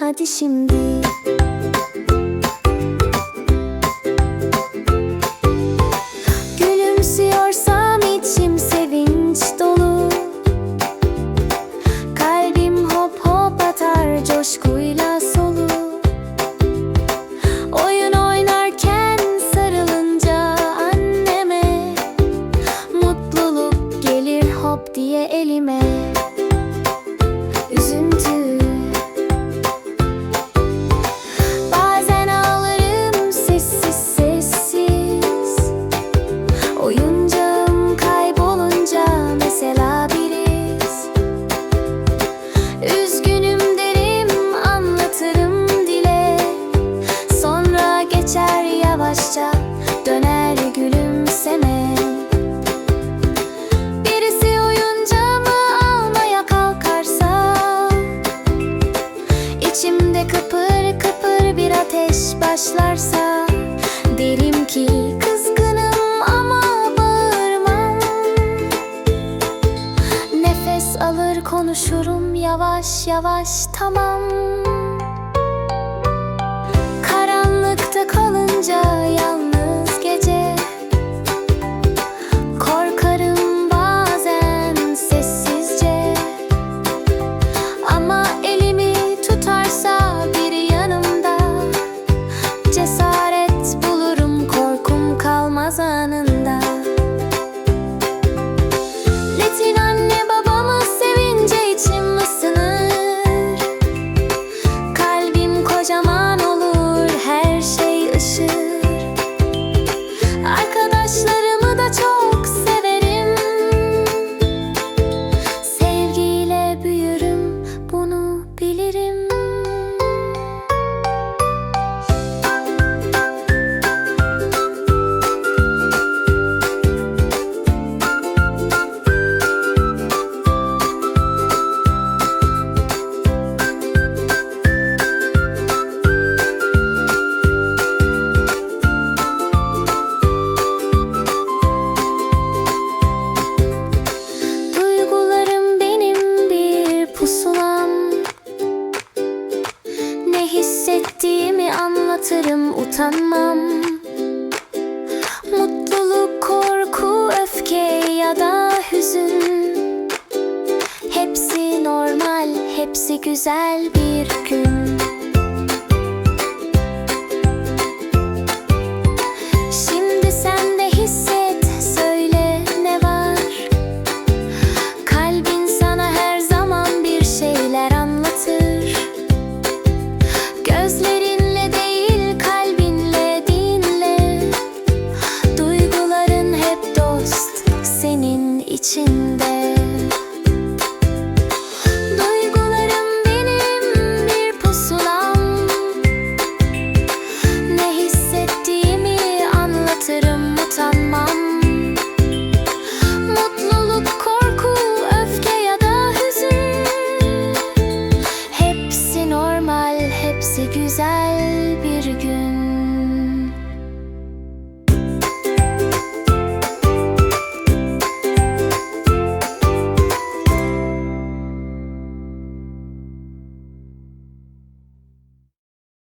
hadi şimdi. Gülümsüyorsam içim sevinç dolu. Kalbim hop hop atar coşkuyla solu. Oyun oynarken sarılınca anneme Mutluluk gelir hop diye elime yavaşça döner gülümseme. Birisi oyuncağımı almaya kalkarsa İçimde kıpır kıpır bir ateş başlarsa Derim ki kızgınım ama bağırmam. Nefes alır konuşurum yavaş yavaş tamam kalınca yalnız utanmam. Mutluluk, korku, öfke ya da hüzün. Hepsi normal, hepsi güzel bir gün içinde. Duygularım benim bir pusulam. Ne hissettiğimi anlatırım utanmam. Mutluluk, korku, öfke ya da hüzün. Hepsi normal, hepsi güzel bir gün.